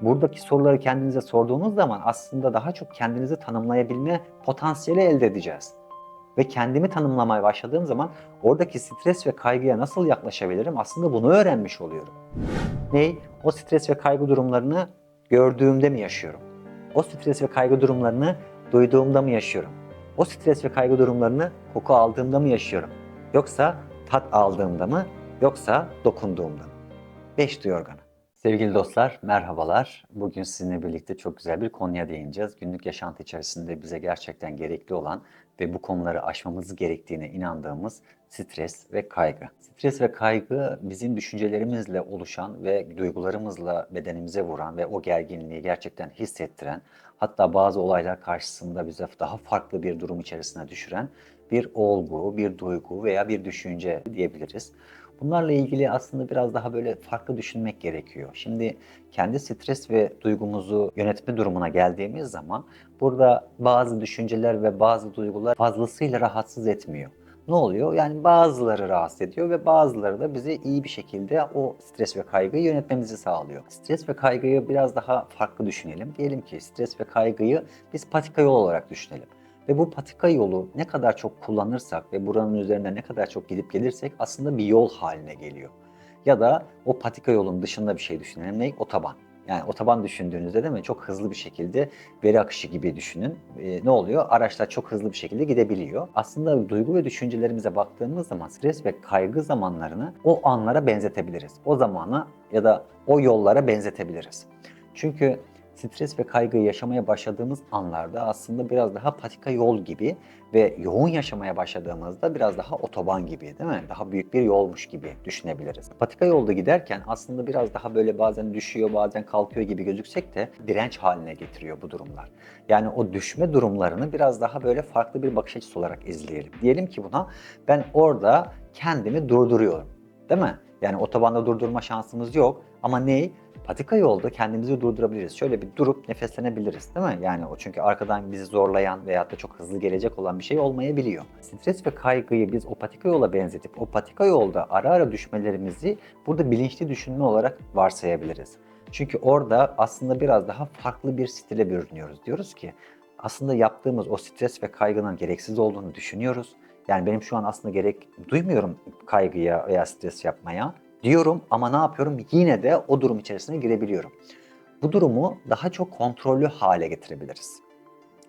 buradaki soruları kendinize sorduğunuz zaman aslında daha çok kendinizi tanımlayabilme potansiyeli elde edeceğiz. Ve kendimi tanımlamaya başladığım zaman oradaki stres ve kaygıya nasıl yaklaşabilirim aslında bunu öğrenmiş oluyorum. Ney? O stres ve kaygı durumlarını gördüğümde mi yaşıyorum? O stres ve kaygı durumlarını duyduğumda mı yaşıyorum? O stres ve kaygı durumlarını koku aldığımda mı yaşıyorum? Yoksa tat aldığımda mı? Yoksa dokunduğumda mı? Beş duyu organı. Sevgili dostlar, merhabalar. Bugün sizinle birlikte çok güzel bir konuya değineceğiz. Günlük yaşantı içerisinde bize gerçekten gerekli olan ve bu konuları aşmamız gerektiğine inandığımız stres ve kaygı. Stres ve kaygı bizim düşüncelerimizle oluşan ve duygularımızla bedenimize vuran ve o gerginliği gerçekten hissettiren, hatta bazı olaylar karşısında bize daha farklı bir durum içerisine düşüren bir olgu, bir duygu veya bir düşünce diyebiliriz. Bunlarla ilgili aslında biraz daha böyle farklı düşünmek gerekiyor. Şimdi kendi stres ve duygumuzu yönetme durumuna geldiğimiz zaman burada bazı düşünceler ve bazı duygular fazlasıyla rahatsız etmiyor. Ne oluyor? Yani bazıları rahatsız ediyor ve bazıları da bizi iyi bir şekilde o stres ve kaygıyı yönetmemizi sağlıyor. Stres ve kaygıyı biraz daha farklı düşünelim. Diyelim ki stres ve kaygıyı biz patika yol olarak düşünelim. Ve bu patika yolu ne kadar çok kullanırsak ve buranın üzerinde ne kadar çok gidip gelirsek aslında bir yol haline geliyor. Ya da o patika yolun dışında bir şey düşünelim. Ne? Otoban. Yani otoban düşündüğünüzde değil mi? Çok hızlı bir şekilde veri akışı gibi düşünün. Ee, ne oluyor? Araçlar çok hızlı bir şekilde gidebiliyor. Aslında duygu ve düşüncelerimize baktığımız zaman stres ve kaygı zamanlarını o anlara benzetebiliriz. O zamana ya da o yollara benzetebiliriz. Çünkü stres ve kaygıyı yaşamaya başladığımız anlarda aslında biraz daha patika yol gibi ve yoğun yaşamaya başladığımızda biraz daha otoban gibi değil mi? Daha büyük bir yolmuş gibi düşünebiliriz. Patika yolda giderken aslında biraz daha böyle bazen düşüyor bazen kalkıyor gibi gözüksek de direnç haline getiriyor bu durumlar. Yani o düşme durumlarını biraz daha böyle farklı bir bakış açısı olarak izleyelim. Diyelim ki buna ben orada kendimi durduruyorum değil mi? Yani otobanda durdurma şansımız yok ama ney? Patika yolda kendimizi durdurabiliriz. Şöyle bir durup nefeslenebiliriz değil mi? Yani o çünkü arkadan bizi zorlayan veyahut da çok hızlı gelecek olan bir şey olmayabiliyor. Stres ve kaygıyı biz o patika yola benzetip o patika yolda ara ara düşmelerimizi burada bilinçli düşünme olarak varsayabiliriz. Çünkü orada aslında biraz daha farklı bir stile bürünüyoruz. Diyoruz ki aslında yaptığımız o stres ve kaygının gereksiz olduğunu düşünüyoruz. Yani benim şu an aslında gerek duymuyorum kaygıya veya stres yapmaya diyorum ama ne yapıyorum? Yine de o durum içerisine girebiliyorum. Bu durumu daha çok kontrollü hale getirebiliriz.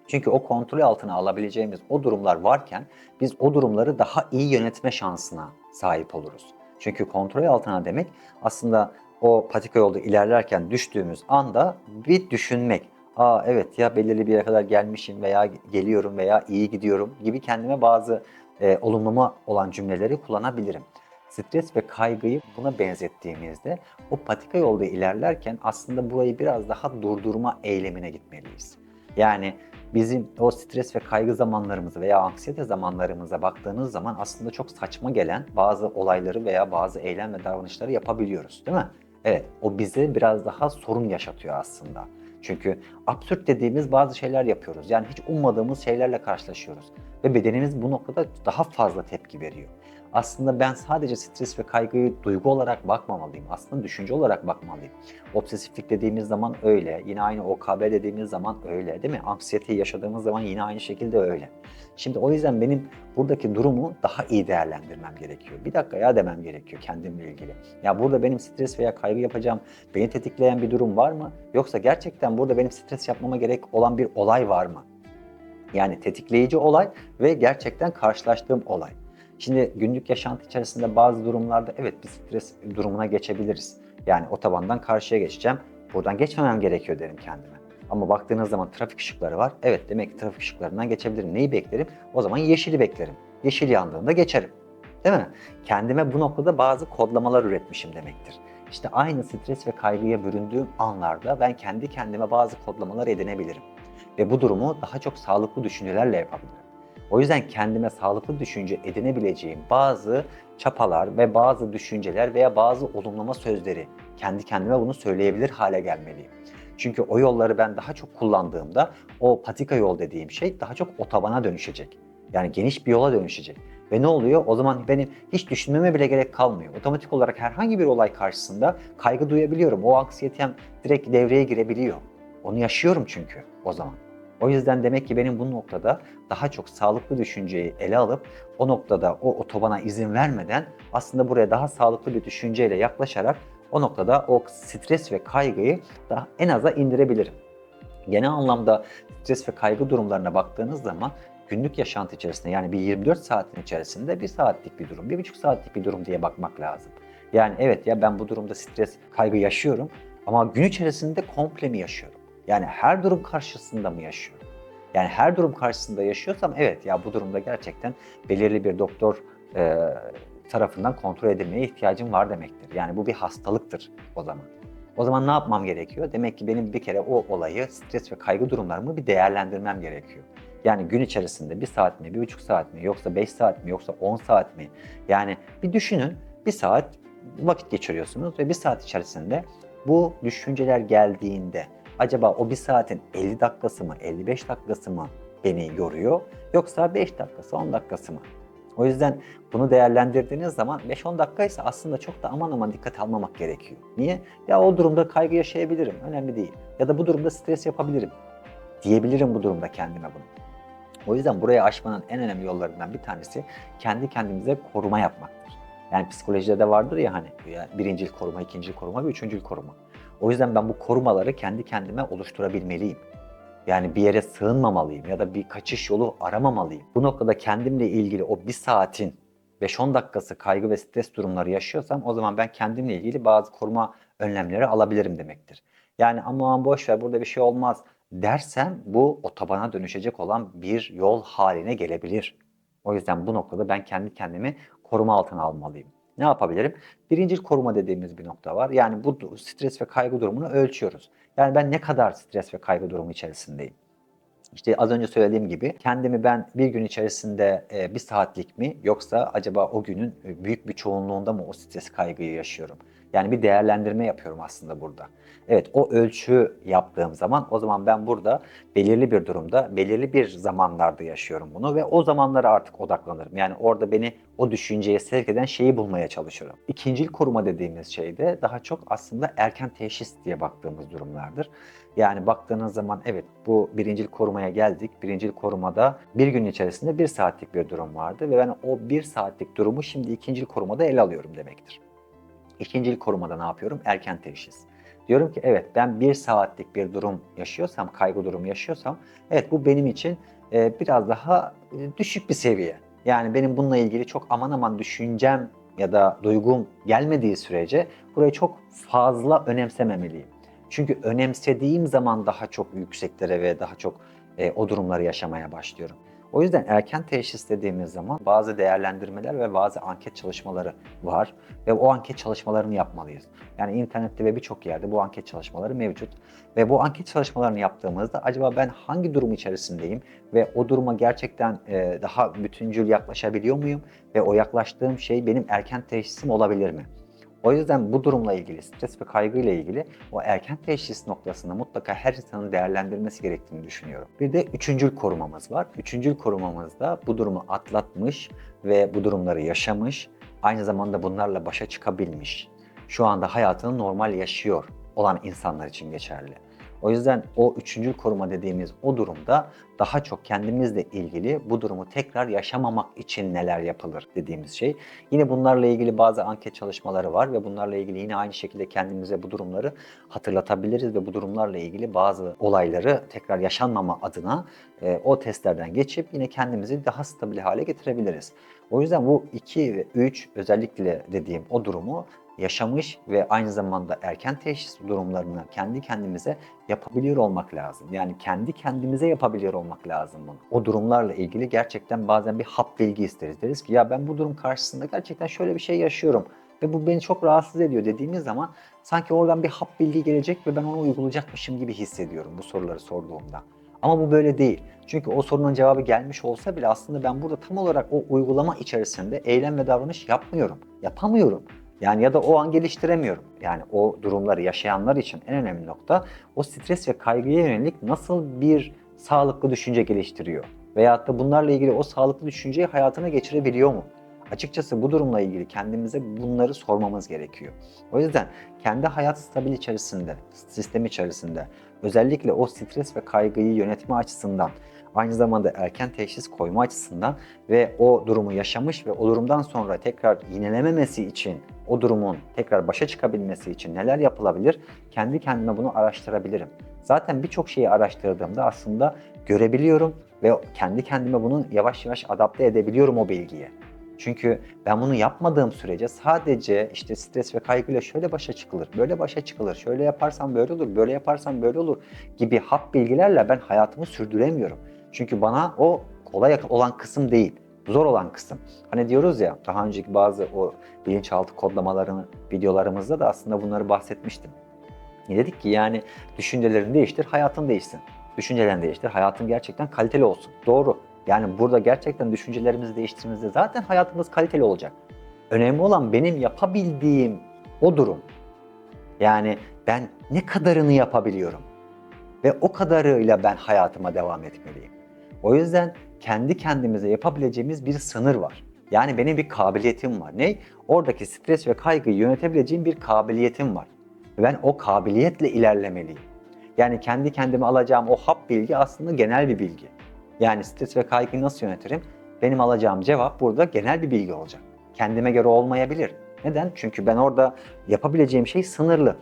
Çünkü o kontrol altına alabileceğimiz o durumlar varken biz o durumları daha iyi yönetme şansına sahip oluruz. Çünkü kontrol altına demek aslında o patika yolda ilerlerken düştüğümüz anda bir düşünmek. Aa evet ya belirli bir yere kadar gelmişim veya geliyorum veya iyi gidiyorum gibi kendime bazı e, olumlama olan cümleleri kullanabilirim stres ve kaygıyı buna benzettiğimizde o patika yolda ilerlerken aslında burayı biraz daha durdurma eylemine gitmeliyiz. Yani bizim o stres ve kaygı zamanlarımızı veya anksiyete zamanlarımıza baktığınız zaman aslında çok saçma gelen bazı olayları veya bazı eylem ve davranışları yapabiliyoruz değil mi? Evet, o bize biraz daha sorun yaşatıyor aslında. Çünkü absürt dediğimiz bazı şeyler yapıyoruz. Yani hiç ummadığımız şeylerle karşılaşıyoruz. Ve bedenimiz bu noktada daha fazla tepki veriyor aslında ben sadece stres ve kaygıyı duygu olarak bakmamalıyım. Aslında düşünce olarak bakmalıyım. Obsesiflik dediğimiz zaman öyle. Yine aynı OKB dediğimiz zaman öyle değil mi? Anksiyeteyi yaşadığımız zaman yine aynı şekilde öyle. Şimdi o yüzden benim buradaki durumu daha iyi değerlendirmem gerekiyor. Bir dakika ya demem gerekiyor kendimle ilgili. Ya burada benim stres veya kaygı yapacağım, beni tetikleyen bir durum var mı? Yoksa gerçekten burada benim stres yapmama gerek olan bir olay var mı? Yani tetikleyici olay ve gerçekten karşılaştığım olay. Şimdi günlük yaşantı içerisinde bazı durumlarda evet bir stres durumuna geçebiliriz. Yani otobandan karşıya geçeceğim. Buradan geçmemem gerekiyor derim kendime. Ama baktığınız zaman trafik ışıkları var. Evet demek ki trafik ışıklarından geçebilirim. Neyi beklerim? O zaman yeşili beklerim. Yeşil yandığında geçerim. Değil mi? Kendime bu noktada bazı kodlamalar üretmişim demektir. İşte aynı stres ve kaygıya büründüğüm anlarda ben kendi kendime bazı kodlamalar edinebilirim. Ve bu durumu daha çok sağlıklı düşüncelerle yapabilirim. O yüzden kendime sağlıklı düşünce edinebileceğim bazı çapalar ve bazı düşünceler veya bazı olumlama sözleri kendi kendime bunu söyleyebilir hale gelmeliyim. Çünkü o yolları ben daha çok kullandığımda o patika yol dediğim şey daha çok otobana dönüşecek. Yani geniş bir yola dönüşecek. Ve ne oluyor? O zaman benim hiç düşünmeme bile gerek kalmıyor. Otomatik olarak herhangi bir olay karşısında kaygı duyabiliyorum. O anksiyetem direkt devreye girebiliyor. Onu yaşıyorum çünkü o zaman. O yüzden demek ki benim bu noktada daha çok sağlıklı düşünceyi ele alıp o noktada o otobana izin vermeden aslında buraya daha sağlıklı bir düşünceyle yaklaşarak o noktada o stres ve kaygıyı daha en aza indirebilirim. Genel anlamda stres ve kaygı durumlarına baktığınız zaman günlük yaşantı içerisinde yani bir 24 saatin içerisinde bir saatlik bir durum, bir buçuk saatlik bir durum diye bakmak lazım. Yani evet ya ben bu durumda stres, kaygı yaşıyorum ama gün içerisinde komple mi yaşıyorum? Yani her durum karşısında mı yaşıyorum? Yani her durum karşısında yaşıyorsam evet ya bu durumda gerçekten belirli bir doktor e, tarafından kontrol edilmeye ihtiyacım var demektir. Yani bu bir hastalıktır o zaman. O zaman ne yapmam gerekiyor? Demek ki benim bir kere o olayı, stres ve kaygı durumlarımı bir değerlendirmem gerekiyor. Yani gün içerisinde bir saat mi, bir buçuk saat mi, yoksa beş saat mi, yoksa on saat mi? Yani bir düşünün, bir saat vakit geçiriyorsunuz ve bir saat içerisinde bu düşünceler geldiğinde acaba o bir saatin 50 dakikası mı, 55 dakikası mı beni yoruyor yoksa 5 dakikası, 10 dakikası mı? O yüzden bunu değerlendirdiğiniz zaman 5-10 dakikaysa aslında çok da aman aman dikkat almamak gerekiyor. Niye? Ya o durumda kaygı yaşayabilirim, önemli değil. Ya da bu durumda stres yapabilirim. Diyebilirim bu durumda kendime bunu. O yüzden buraya aşmanın en önemli yollarından bir tanesi kendi kendimize koruma yapmaktır. Yani psikolojide de vardır ya hani birincil koruma, ikincil koruma ve üçüncül koruma. O yüzden ben bu korumaları kendi kendime oluşturabilmeliyim. Yani bir yere sığınmamalıyım ya da bir kaçış yolu aramamalıyım. Bu noktada kendimle ilgili o bir saatin 5-10 dakikası kaygı ve stres durumları yaşıyorsam o zaman ben kendimle ilgili bazı koruma önlemleri alabilirim demektir. Yani aman boş ver burada bir şey olmaz dersem bu otobana dönüşecek olan bir yol haline gelebilir. O yüzden bu noktada ben kendi kendimi koruma altına almalıyım. Ne yapabilirim? Birincil koruma dediğimiz bir nokta var. Yani bu stres ve kaygı durumunu ölçüyoruz. Yani ben ne kadar stres ve kaygı durumu içerisindeyim? İşte az önce söylediğim gibi kendimi ben bir gün içerisinde e, bir saatlik mi yoksa acaba o günün e, büyük bir çoğunluğunda mı o stres kaygıyı yaşıyorum? Yani bir değerlendirme yapıyorum aslında burada. Evet o ölçü yaptığım zaman o zaman ben burada belirli bir durumda, belirli bir zamanlarda yaşıyorum bunu ve o zamanlara artık odaklanırım. Yani orada beni o düşünceye sevk eden şeyi bulmaya çalışıyorum. İkincil koruma dediğimiz şey de daha çok aslında erken teşhis diye baktığımız durumlardır. Yani baktığınız zaman evet bu birincil korumaya geldik. Birincil korumada bir gün içerisinde bir saatlik bir durum vardı ve ben o bir saatlik durumu şimdi ikincil korumada ele alıyorum demektir. İkincil korumada ne yapıyorum? Erken teşhis. Diyorum ki evet ben bir saatlik bir durum yaşıyorsam, kaygı durumu yaşıyorsam evet bu benim için e, biraz daha e, düşük bir seviye. Yani benim bununla ilgili çok aman aman düşüncem ya da duygum gelmediği sürece burayı çok fazla önemsememeliyim. Çünkü önemsediğim zaman daha çok yükseklere ve daha çok e, o durumları yaşamaya başlıyorum. O yüzden erken teşhis dediğimiz zaman bazı değerlendirmeler ve bazı anket çalışmaları var ve o anket çalışmalarını yapmalıyız. Yani internette ve birçok yerde bu anket çalışmaları mevcut ve bu anket çalışmalarını yaptığımızda acaba ben hangi durum içerisindeyim ve o duruma gerçekten e, daha bütüncül yaklaşabiliyor muyum ve o yaklaştığım şey benim erken teşhisim olabilir mi? O yüzden bu durumla ilgili, stres ve kaygı ile ilgili o erken teşhis noktasında mutlaka her insanın değerlendirmesi gerektiğini düşünüyorum. Bir de üçüncül korumamız var. Üçüncül korumamızda bu durumu atlatmış ve bu durumları yaşamış, aynı zamanda bunlarla başa çıkabilmiş, şu anda hayatını normal yaşıyor olan insanlar için geçerli. O yüzden o üçüncü koruma dediğimiz o durumda daha çok kendimizle ilgili bu durumu tekrar yaşamamak için neler yapılır dediğimiz şey. Yine bunlarla ilgili bazı anket çalışmaları var ve bunlarla ilgili yine aynı şekilde kendimize bu durumları hatırlatabiliriz ve bu durumlarla ilgili bazı olayları tekrar yaşanmama adına e, o testlerden geçip yine kendimizi daha stabil hale getirebiliriz. O yüzden bu 2 ve 3 özellikle dediğim o durumu yaşamış ve aynı zamanda erken teşhis durumlarını kendi kendimize yapabiliyor olmak lazım. Yani kendi kendimize yapabiliyor olmak lazım bunu. O durumlarla ilgili gerçekten bazen bir hap bilgi isteriz. Deriz ki ya ben bu durum karşısında gerçekten şöyle bir şey yaşıyorum ve bu beni çok rahatsız ediyor dediğimiz zaman sanki oradan bir hap bilgi gelecek ve ben onu uygulayacakmışım gibi hissediyorum bu soruları sorduğumda. Ama bu böyle değil. Çünkü o sorunun cevabı gelmiş olsa bile aslında ben burada tam olarak o uygulama içerisinde eylem ve davranış yapmıyorum. Yapamıyorum. Yani ya da o an geliştiremiyorum. Yani o durumları yaşayanlar için en önemli nokta o stres ve kaygıya yönelik nasıl bir sağlıklı düşünce geliştiriyor? Veyahut da bunlarla ilgili o sağlıklı düşünceyi hayatına geçirebiliyor mu? Açıkçası bu durumla ilgili kendimize bunları sormamız gerekiyor. O yüzden kendi hayat stabil içerisinde, sistem içerisinde özellikle o stres ve kaygıyı yönetme açısından aynı zamanda erken teşhis koyma açısından ve o durumu yaşamış ve o durumdan sonra tekrar yinelememesi için o durumun tekrar başa çıkabilmesi için neler yapılabilir? Kendi kendime bunu araştırabilirim. Zaten birçok şeyi araştırdığımda aslında görebiliyorum ve kendi kendime bunu yavaş yavaş adapte edebiliyorum o bilgiye. Çünkü ben bunu yapmadığım sürece sadece işte stres ve kaygıyla şöyle başa çıkılır, böyle başa çıkılır, şöyle yaparsam böyle olur, böyle yaparsam böyle olur gibi hap bilgilerle ben hayatımı sürdüremiyorum. Çünkü bana o kolay olan kısım değil, zor olan kısım. Hani diyoruz ya daha önceki bazı o bilinçaltı kodlamalarını videolarımızda da aslında bunları bahsetmiştim. Ne dedik ki yani düşüncelerini değiştir, hayatın değişsin. Düşüncelerini değiştir, hayatın gerçekten kaliteli olsun. Doğru. Yani burada gerçekten düşüncelerimizi değiştirdiğimizde zaten hayatımız kaliteli olacak. Önemli olan benim yapabildiğim o durum. Yani ben ne kadarını yapabiliyorum ve o kadarıyla ben hayatıma devam etmeliyim. O yüzden kendi kendimize yapabileceğimiz bir sınır var. Yani benim bir kabiliyetim var. Ne? Oradaki stres ve kaygıyı yönetebileceğim bir kabiliyetim var. Ben o kabiliyetle ilerlemeliyim. Yani kendi kendime alacağım o hap bilgi aslında genel bir bilgi. Yani stres ve kaygıyı nasıl yönetirim? Benim alacağım cevap burada genel bir bilgi olacak. Kendime göre olmayabilir. Neden? Çünkü ben orada yapabileceğim şey sınırlı.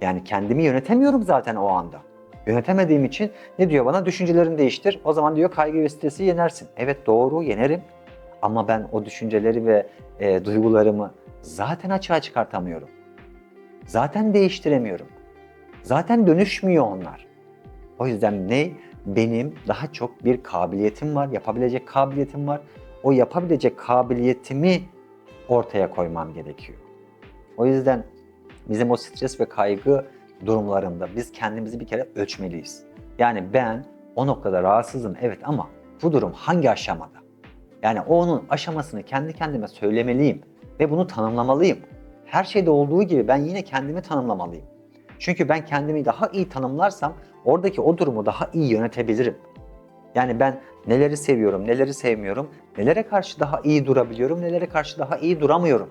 Yani kendimi yönetemiyorum zaten o anda. Yönetemediğim için ne diyor bana? Düşüncelerini değiştir. O zaman diyor kaygı ve stresi yenersin. Evet doğru yenerim. Ama ben o düşünceleri ve e, duygularımı zaten açığa çıkartamıyorum. Zaten değiştiremiyorum. Zaten dönüşmüyor onlar. O yüzden ne? Benim daha çok bir kabiliyetim var, yapabilecek kabiliyetim var. O yapabilecek kabiliyetimi ortaya koymam gerekiyor. O yüzden bizim o stres ve kaygı durumlarında biz kendimizi bir kere ölçmeliyiz. Yani ben o noktada rahatsızım evet ama bu durum hangi aşamada? Yani onun aşamasını kendi kendime söylemeliyim ve bunu tanımlamalıyım. Her şeyde olduğu gibi ben yine kendimi tanımlamalıyım. Çünkü ben kendimi daha iyi tanımlarsam oradaki o durumu daha iyi yönetebilirim. Yani ben neleri seviyorum, neleri sevmiyorum, nelere karşı daha iyi durabiliyorum, nelere karşı daha iyi duramıyorum.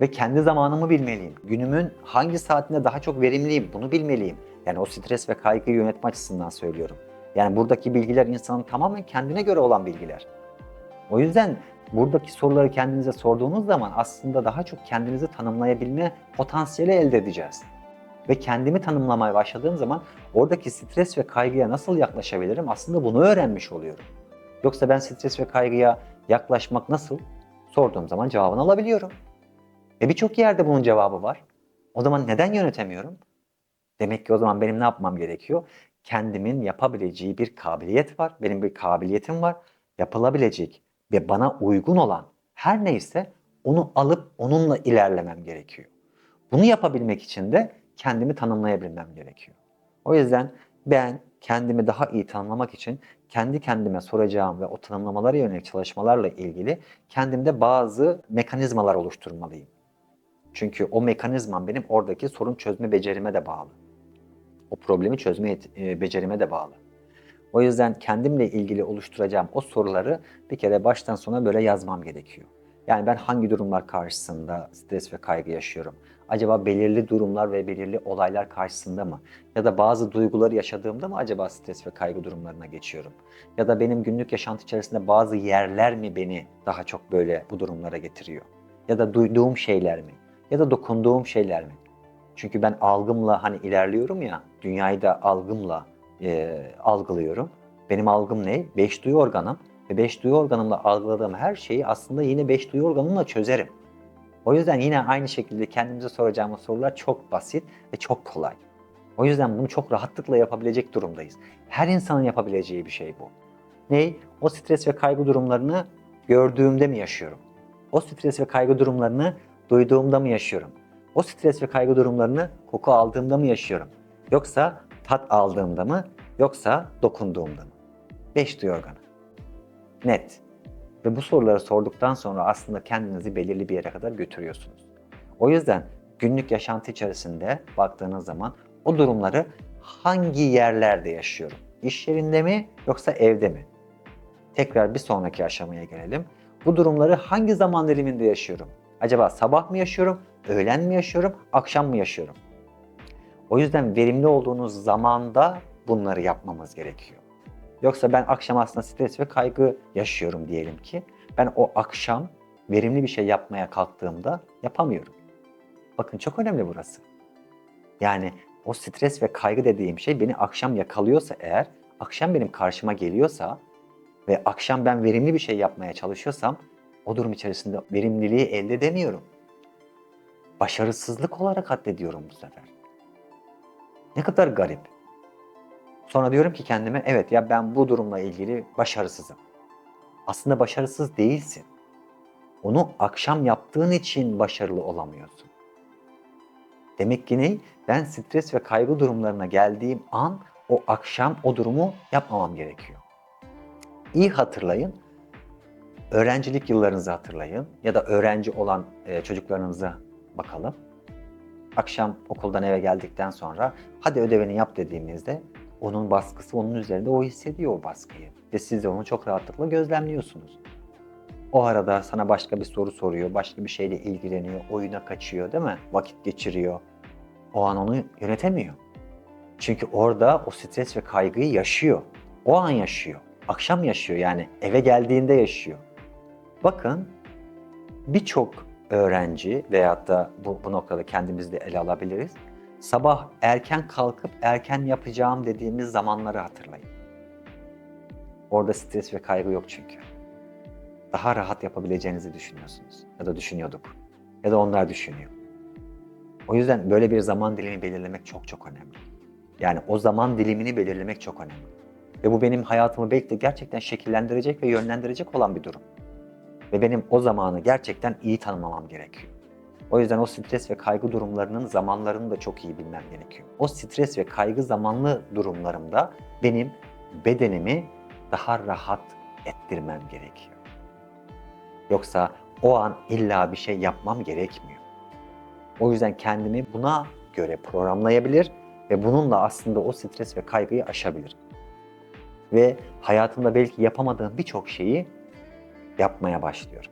Ve kendi zamanımı bilmeliyim. Günümün hangi saatinde daha çok verimliyim bunu bilmeliyim. Yani o stres ve kaygıyı yönetme açısından söylüyorum. Yani buradaki bilgiler insanın tamamen kendine göre olan bilgiler. O yüzden buradaki soruları kendinize sorduğunuz zaman aslında daha çok kendinizi tanımlayabilme potansiyeli elde edeceğiz. Ve kendimi tanımlamaya başladığım zaman oradaki stres ve kaygıya nasıl yaklaşabilirim aslında bunu öğrenmiş oluyorum. Yoksa ben stres ve kaygıya yaklaşmak nasıl sorduğum zaman cevabını alabiliyorum. E birçok yerde bunun cevabı var. O zaman neden yönetemiyorum? Demek ki o zaman benim ne yapmam gerekiyor? Kendimin yapabileceği bir kabiliyet var. Benim bir kabiliyetim var. Yapılabilecek ve bana uygun olan her neyse onu alıp onunla ilerlemem gerekiyor. Bunu yapabilmek için de kendimi tanımlayabilmem gerekiyor. O yüzden ben kendimi daha iyi tanımlamak için kendi kendime soracağım ve o tanımlamalara yönelik çalışmalarla ilgili kendimde bazı mekanizmalar oluşturmalıyım. Çünkü o mekanizmam benim oradaki sorun çözme becerime de bağlı. O problemi çözme e, becerime de bağlı. O yüzden kendimle ilgili oluşturacağım o soruları bir kere baştan sona böyle yazmam gerekiyor. Yani ben hangi durumlar karşısında stres ve kaygı yaşıyorum? Acaba belirli durumlar ve belirli olaylar karşısında mı? Ya da bazı duyguları yaşadığımda mı acaba stres ve kaygı durumlarına geçiyorum? Ya da benim günlük yaşantı içerisinde bazı yerler mi beni daha çok böyle bu durumlara getiriyor? Ya da duyduğum şeyler mi? Ya da dokunduğum şeyler mi? Çünkü ben algımla hani ilerliyorum ya, dünyayı da algımla e, algılıyorum. Benim algım ne? Beş duyu organım. Ve beş duyu organımla algıladığım her şeyi aslında yine beş duyu organımla çözerim. O yüzden yine aynı şekilde kendimize soracağımız sorular çok basit ve çok kolay. O yüzden bunu çok rahatlıkla yapabilecek durumdayız. Her insanın yapabileceği bir şey bu. Ne? O stres ve kaygı durumlarını gördüğümde mi yaşıyorum? O stres ve kaygı durumlarını duyduğumda mı yaşıyorum? O stres ve kaygı durumlarını koku aldığımda mı yaşıyorum? Yoksa tat aldığımda mı? Yoksa dokunduğumda mı? Beş duyu organı. Net. Ve bu soruları sorduktan sonra aslında kendinizi belirli bir yere kadar götürüyorsunuz. O yüzden günlük yaşantı içerisinde baktığınız zaman o durumları hangi yerlerde yaşıyorum? iş yerinde mi yoksa evde mi? Tekrar bir sonraki aşamaya gelelim. Bu durumları hangi zaman diliminde yaşıyorum? Acaba sabah mı yaşıyorum, öğlen mi yaşıyorum, akşam mı yaşıyorum? O yüzden verimli olduğunuz zamanda bunları yapmamız gerekiyor. Yoksa ben akşam aslında stres ve kaygı yaşıyorum diyelim ki. Ben o akşam verimli bir şey yapmaya kalktığımda yapamıyorum. Bakın çok önemli burası. Yani o stres ve kaygı dediğim şey beni akşam yakalıyorsa eğer, akşam benim karşıma geliyorsa ve akşam ben verimli bir şey yapmaya çalışıyorsam o durum içerisinde verimliliği elde edemiyorum. Başarısızlık olarak addediyorum bu sefer. Ne kadar garip. Sonra diyorum ki kendime evet ya ben bu durumla ilgili başarısızım. Aslında başarısız değilsin. Onu akşam yaptığın için başarılı olamıyorsun. Demek ki ne? Ben stres ve kaygı durumlarına geldiğim an o akşam o durumu yapmamam gerekiyor. İyi hatırlayın. Öğrencilik yıllarınızı hatırlayın ya da öğrenci olan e, çocuklarınıza bakalım. Akşam okuldan eve geldikten sonra hadi ödevini yap dediğimizde onun baskısı onun üzerinde o hissediyor o baskıyı. Ve siz de onu çok rahatlıkla gözlemliyorsunuz. O arada sana başka bir soru soruyor, başka bir şeyle ilgileniyor, oyuna kaçıyor değil mi? Vakit geçiriyor. O an onu yönetemiyor. Çünkü orada o stres ve kaygıyı yaşıyor. O an yaşıyor. Akşam yaşıyor yani eve geldiğinde yaşıyor. Bakın birçok öğrenci veyahut da bu, bu noktada kendimizi de ele alabiliriz. Sabah erken kalkıp erken yapacağım dediğimiz zamanları hatırlayın. Orada stres ve kaygı yok çünkü. Daha rahat yapabileceğinizi düşünüyorsunuz ya da düşünüyorduk ya da onlar düşünüyor. O yüzden böyle bir zaman dilimi belirlemek çok çok önemli. Yani o zaman dilimini belirlemek çok önemli. Ve bu benim hayatımı belki de gerçekten şekillendirecek ve yönlendirecek olan bir durum. Ve benim o zamanı gerçekten iyi tanımlamam gerekiyor. O yüzden o stres ve kaygı durumlarının zamanlarını da çok iyi bilmem gerekiyor. O stres ve kaygı zamanlı durumlarımda benim bedenimi daha rahat ettirmem gerekiyor. Yoksa o an illa bir şey yapmam gerekmiyor. O yüzden kendimi buna göre programlayabilir ve bununla aslında o stres ve kaygıyı aşabilirim. Ve hayatımda belki yapamadığım birçok şeyi yapmaya başlıyorum.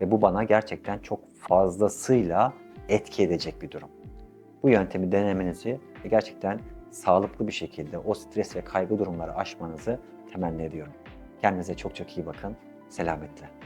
Ve bu bana gerçekten çok fazlasıyla etki edecek bir durum. Bu yöntemi denemenizi ve gerçekten sağlıklı bir şekilde o stres ve kaygı durumları aşmanızı temenni ediyorum. Kendinize çok çok iyi bakın. Selametle.